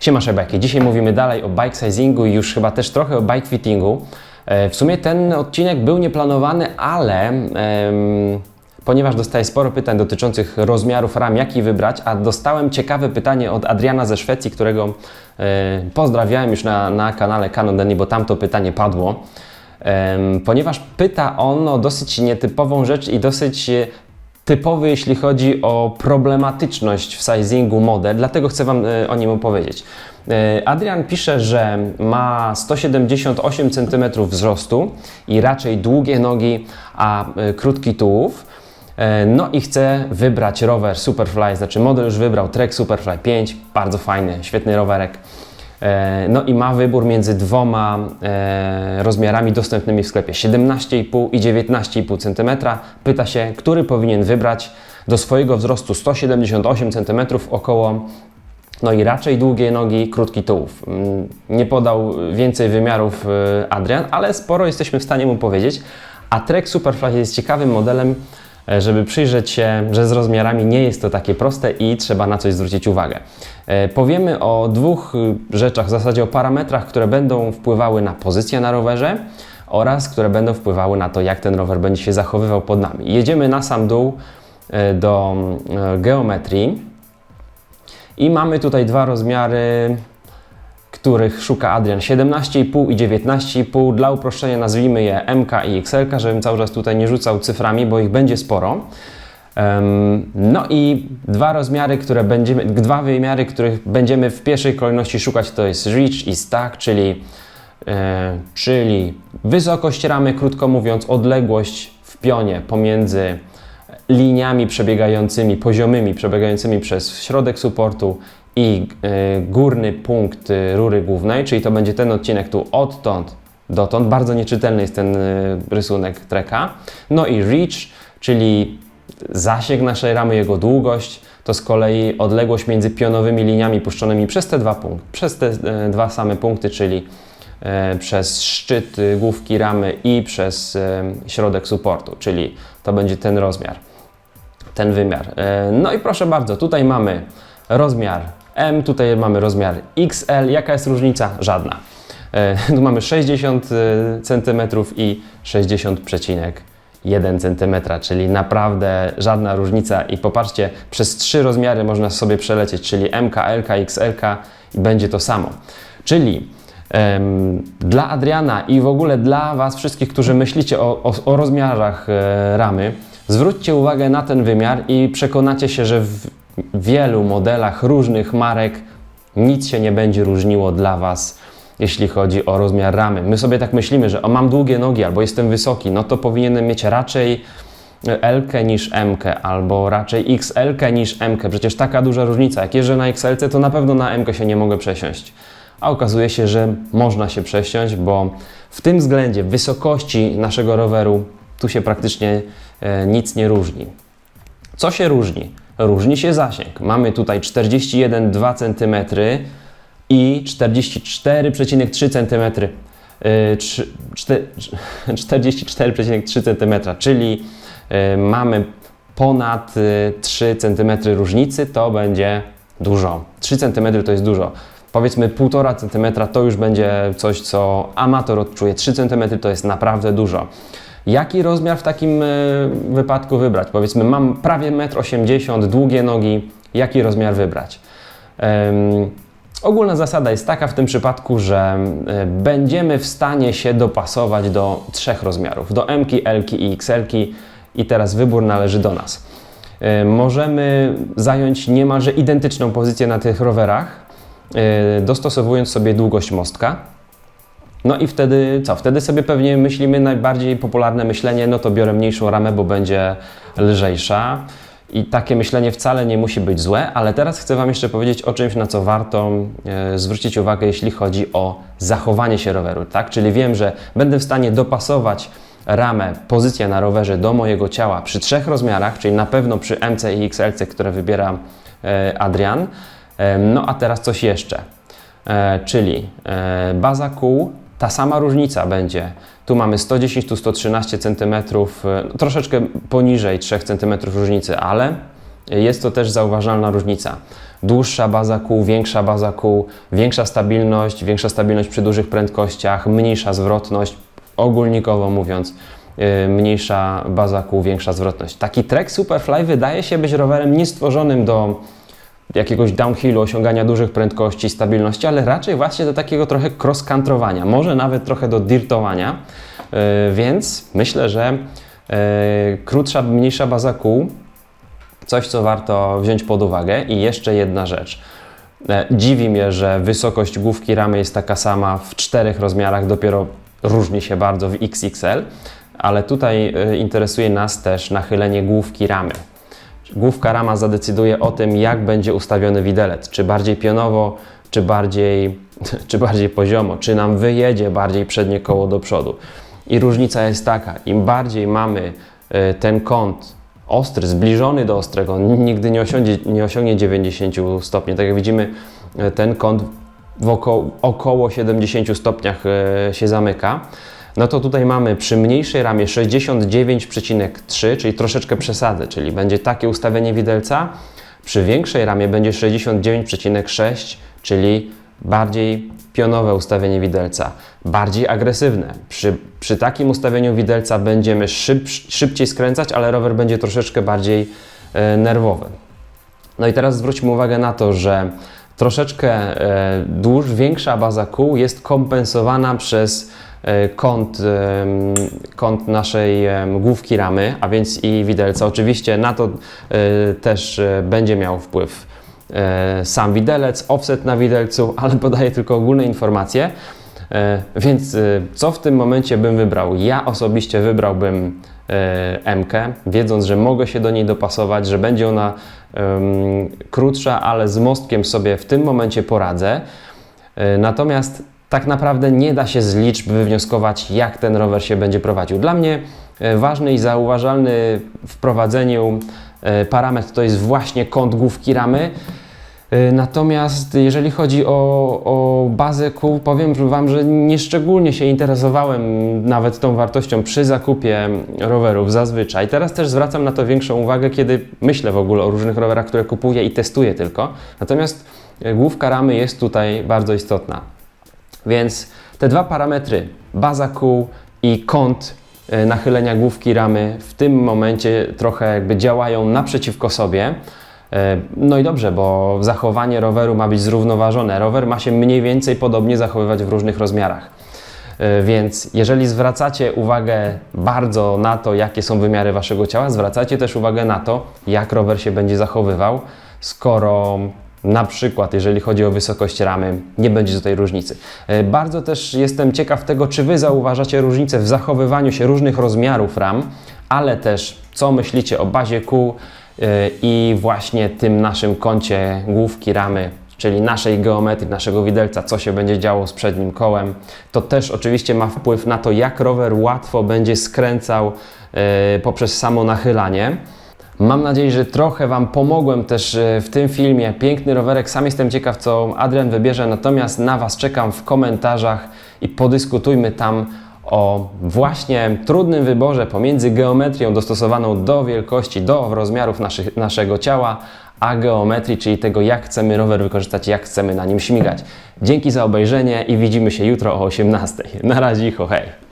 Siema Szebeki, dzisiaj mówimy dalej o bike sizingu i już chyba też trochę o bike fittingu. E, W sumie ten odcinek był nieplanowany, ale em, ponieważ dostaję sporo pytań dotyczących rozmiarów ram, jaki wybrać, a dostałem ciekawe pytanie od Adriana ze Szwecji, którego e, pozdrawiałem już na, na kanale Canon Denny, bo tam to pytanie padło. Ponieważ pyta on o dosyć nietypową rzecz i dosyć typowy, jeśli chodzi o problematyczność w sizingu model, dlatego chcę Wam e, o nim opowiedzieć. E, Adrian pisze, że ma 178 cm wzrostu i raczej długie nogi, a e, krótki tułów. No i chce wybrać rower Superfly, znaczy model już wybrał Trek Superfly 5, bardzo fajny, świetny rowerek. E, No i ma wybór między dwoma e, rozmiarami dostępnymi w sklepie 17,5 i 19,5 cm. Pyta się, który powinien wybrać do swojego wzrostu 178 cm około no i raczej długie nogi, krótki tułów. Mm, Nie podał więcej wymiarów e, Adrian, ale sporo jesteśmy w stanie mu powiedzieć. A Trek Superfly jest ciekawym modelem, żeby przyjrzeć się, że z rozmiarami nie jest to takie proste i trzeba na coś zwrócić uwagę. E, Powiemy o dwóch y, rzeczach, w zasadzie o parametrach, które będą wpływały na pozycję na rowerze oraz które będą wpływały na to, jak ten rower będzie się zachowywał pod nami. Jedziemy na sam dół e, do e, geometrii. I mamy tutaj dwa rozmiary, których szuka Adrian 17,5 i 19,5. Dla uproszczenia nazwijmy je MK i XL, żebym cały czas tutaj nie rzucał cyframi, bo ich będzie sporo. No i dwa rozmiary, które będziemy, dwa wymiary, których będziemy w pierwszej kolejności szukać, to jest reach i stack, czyli, e, czyli wysokość ramy, krótko mówiąc, odległość w pionie pomiędzy liniami przebiegającymi, poziomymi, przebiegającymi przez środek supportu i e, górny punkt rury głównej, czyli to będzie ten odcinek tu odtąd dotąd. Bardzo nieczytelny jest ten e, rysunek treka. No i reach, czyli zasięg naszej ramy, jego długość, to z kolei odległość między pionowymi liniami puszczonymi przez te dwa punkty, przez te e, dwa same punkty, czyli e, przez szczyt y, główki ramy i przez e, środek supportu, czyli to będzie ten rozmiar, ten wymiar. No i proszę bardzo, tutaj mamy rozmiar M, tutaj mamy rozmiar XL. Jaka jest różnica? Żadna. E, Tu mamy 60 cm i 60,1 cm, czyli naprawdę żadna różnica. I popatrzcie, przez trzy rozmiary można sobie przelecieć, czyli MK, LK, XLK i będzie to samo. Czyli dla Adriana i w ogóle dla Was wszystkich, którzy myślicie o, o, o rozmiarach e, ramy, zwróćcie uwagę na ten wymiar i przekonacie się, że w wielu modelach różnych marek nic się nie będzie różniło dla Was, jeśli chodzi o rozmiar ramy. My sobie tak myślimy, że o mam długie nogi albo jestem wysoki, no to powinienem mieć raczej L niż M, albo raczej XL niż M. Przecież taka duża różnica. Jak jeżdżę na XL, to na pewno na M się nie mogę przesiąść. A okazuje się, że można się przesiąść, bo w tym względzie wysokości naszego roweru tu się praktycznie e, nic nie różni. Co się różni? Różni się zasięg. Mamy tutaj 41,2 cm i 44,3 cm. Yy, trzy- czte- 44,3 cm, czyli yy, mamy ponad yy, 3 cm różnicy, to będzie dużo. 3 cm to jest dużo. Powiedzmy 1,5 cm to już będzie coś, co amator odczuje. 3 cm to jest naprawdę dużo. Jaki rozmiar w takim e, wypadku wybrać? Powiedzmy, mam prawie 1,80 m, długie nogi. Jaki rozmiar wybrać? Em, ogólna zasada jest taka w tym przypadku, że e, będziemy w stanie się dopasować do trzech rozmiarów: do M, L i XL. I teraz wybór należy do nas. E, Możemy zająć niemalże identyczną pozycję na tych rowerach, dostosowując sobie długość mostka. No i wtedy co? Wtedy sobie pewnie myślimy najbardziej popularne myślenie, no to biorę mniejszą ramę, bo będzie lżejsza. I takie myślenie wcale nie musi być złe, ale teraz chcę Wam jeszcze powiedzieć o czymś, na co warto e, zwrócić uwagę, jeśli chodzi o zachowanie się roweru, tak? Czyli wiem, że będę w stanie dopasować ramę, pozycję na rowerze do mojego ciała przy trzech rozmiarach, czyli na pewno przy MC i XLC, które wybiera e, Adrian. E, no a teraz coś jeszcze. Czyli baza kół, ta sama różnica będzie. Tu mamy 110, tu 113 cm, e, no, troszeczkę poniżej 3 cm różnicy, ale jest to też zauważalna różnica. Dłuższa baza kół, większa baza kół, większa stabilność, większa stabilność przy dużych prędkościach, mniejsza zwrotność, ogólnikowo mówiąc, yy, mniejsza baza kół, większa zwrotność. Taki Trek Superfly wydaje się być rowerem niestworzonym do jakiegoś downhillu, osiągania dużych prędkości, stabilności, ale raczej właśnie do takiego trochę cross-countrywania, może nawet trochę do dirtowania, yy, więc myślę, że yy, krótsza, mniejsza baza kół, coś co warto wziąć pod uwagę i jeszcze jedna rzecz. E, Dziwi mnie, że wysokość główki ramy jest taka sama w czterech rozmiarach, dopiero różni się bardzo w XXL, ale tutaj e, interesuje nas też nachylenie główki ramy. Główka rama zadecyduje o tym, jak będzie ustawiony widelec, czy bardziej pionowo, czy bardziej, czy bardziej poziomo, czy nam wyjedzie bardziej przednie koło do przodu. I różnica jest taka, im bardziej mamy e, ten kąt ostry, zbliżony do ostrego, nigdy nie osiągnie, nie osiągnie 90 stopni. Tak jak widzimy, e, ten kąt w około, około 70 stopniach e, się zamyka. No to tutaj mamy przy mniejszej ramie 69,3, czyli troszeczkę przesady, czyli będzie takie ustawienie widelca. Przy większej ramie będzie 69,6, czyli bardziej pionowe ustawienie widelca, bardziej agresywne. Przy, przy takim ustawieniu widelca będziemy szyb, szybciej skręcać, ale rower będzie troszeczkę bardziej e, nerwowy. No i teraz zwróćmy uwagę na to, że troszeczkę e, dłuż, większa baza kół jest kompensowana przez kąt, em, kąt naszej em, główki ramy, a więc i widelca. Oczywiście na to e, też e, będzie miał wpływ e, sam widelec, offset na widelcu, ale podaję tylko ogólne informacje. E, Więc e, co w tym momencie bym wybrał? Ja osobiście wybrałbym e, MK, wiedząc, że mogę się do niej dopasować, że będzie ona em, krótsza, ale z mostkiem sobie w tym momencie poradzę. E, Natomiast tak naprawdę nie da się z liczb wywnioskować, jak ten rower się będzie prowadził. Dla mnie e, ważny i zauważalny w prowadzeniu e, parametr to jest właśnie kąt główki ramy. E, Natomiast jeżeli chodzi o, o bazę kół, powiem Wam, że nieszczególnie się interesowałem nawet tą wartością przy zakupie rowerów zazwyczaj. Teraz też zwracam na to większą uwagę, kiedy myślę w ogóle o różnych rowerach, które kupuję i testuję tylko. Natomiast główka ramy jest tutaj bardzo istotna. Więc te dwa parametry, baza kół i kąt e, nachylenia główki ramy w tym momencie trochę jakby działają naprzeciwko sobie. E, No i dobrze, bo zachowanie roweru ma być zrównoważone. Rower ma się mniej więcej podobnie zachowywać w różnych rozmiarach. E, Więc jeżeli zwracacie uwagę bardzo na to, jakie są wymiary waszego ciała, zwracajcie też uwagę na to, jak rower się będzie zachowywał, skoro na przykład, jeżeli chodzi o wysokość ramy, nie będzie tutaj różnicy. E, Bardzo też jestem ciekaw tego, czy Wy zauważacie różnicę w zachowywaniu się różnych rozmiarów ram, ale też co myślicie o bazie kół e, i właśnie tym naszym kącie główki ramy, czyli naszej geometrii, naszego widelca, co się będzie działo z przednim kołem. To też oczywiście ma wpływ na to, jak rower łatwo będzie skręcał e, poprzez samo nachylanie. Mam nadzieję, że trochę Wam pomogłem też e, w tym filmie. Piękny rowerek, sam jestem ciekaw, co Adrian wybierze, natomiast na Was czekam w komentarzach i podyskutujmy tam o właśnie trudnym wyborze pomiędzy geometrią dostosowaną do wielkości, do rozmiarów naszych, naszego ciała, a geometrii, czyli tego, jak chcemy rower wykorzystać, jak chcemy na nim śmigać. Dzięki za obejrzenie i widzimy się jutro o 18. Na razie, hej!